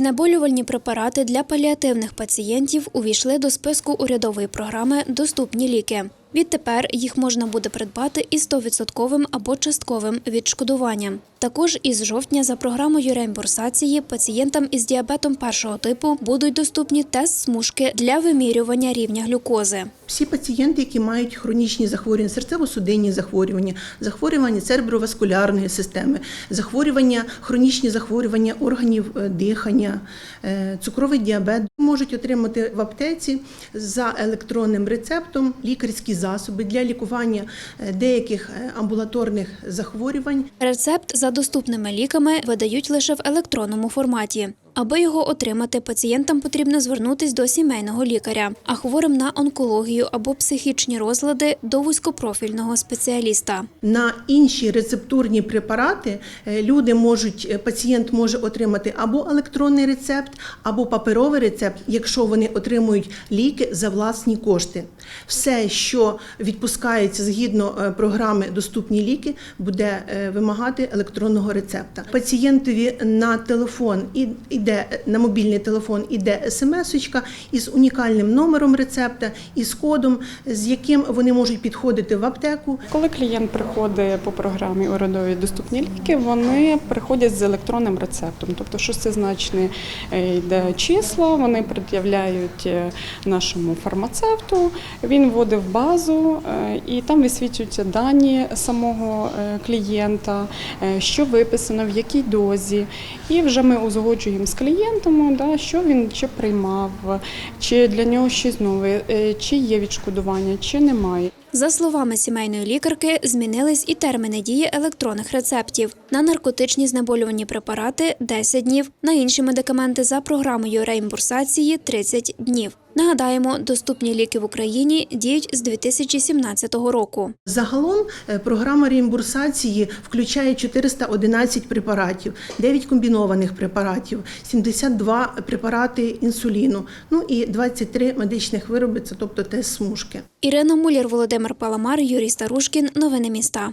Знеболювальні препарати для паліативних пацієнтів увійшли до списку урядової програми Доступні ліки. Відтепер їх можна буде придбати із 100% або частковим відшкодуванням. Також із жовтня за програмою реімбурсації пацієнтам із діабетом першого типу будуть доступні тест-смужки для вимірювання рівня глюкози. Всі пацієнти, які мають хронічні захворювання, серцево-судинні захворювання, захворювання цереброваскулярної системи, захворювання, хронічні захворювання органів е, дихання, е, цукровий діабет, можуть отримати в аптеці за електронним рецептом лікарські засоби для лікування е, деяких амбулаторних захворювань. Рецепт за доступними ліками видають лише в електронному форматі. Аби його отримати, пацієнтам потрібно звернутись до сімейного лікаря, а хворим на онкологію або психічні розлади до вузькопрофільного спеціаліста. На інші рецептурні препарати е, люди можуть, е, пацієнт може отримати або електронний рецепт, або паперовий рецепт, якщо вони отримують ліки за власні кошти. Все, що відпускається згідно е, програми Доступні ліки, буде вимагати електронного рецепта. Пацієнтові на телефон і- іде на мобільний телефон іде смс-очка із унікальним номером рецепта, із кодом, з яким вони можуть підходити в аптеку Коли клієнт приходить по програмі урядові доступні ліки, вони приходять з електронним рецептом. Тобто шестизначні е, йде числа, вони пред'являють е, нашому фармацевту. Він вводить в базу, е, і там висвітлюються дані самого клієнта, що виписано, в якій дозі. І вже ми узгоджуємо з клієнтом, да, що він чи приймав, чи для нього щось нове, е, чи є відшкодування, чи немає. За словами сімейної лікарки, змінились і терміни дії електронних рецептів. На наркотичні знеболювані препарати 10 днів, на інші медикаменти за програмою реімбурсації 30 днів. Нагадаємо, доступні ліки в Україні діють з 2017 року. Загалом е, програма реімбурсації включає 411 препаратів, 9 комбінованих препаратів, 72 препарати інсуліну, ну і 23 медичних вироби, це тобто тест смужки. Ірина Муляр, Володимир Паламар, Юрій Старушкін. Новини міста.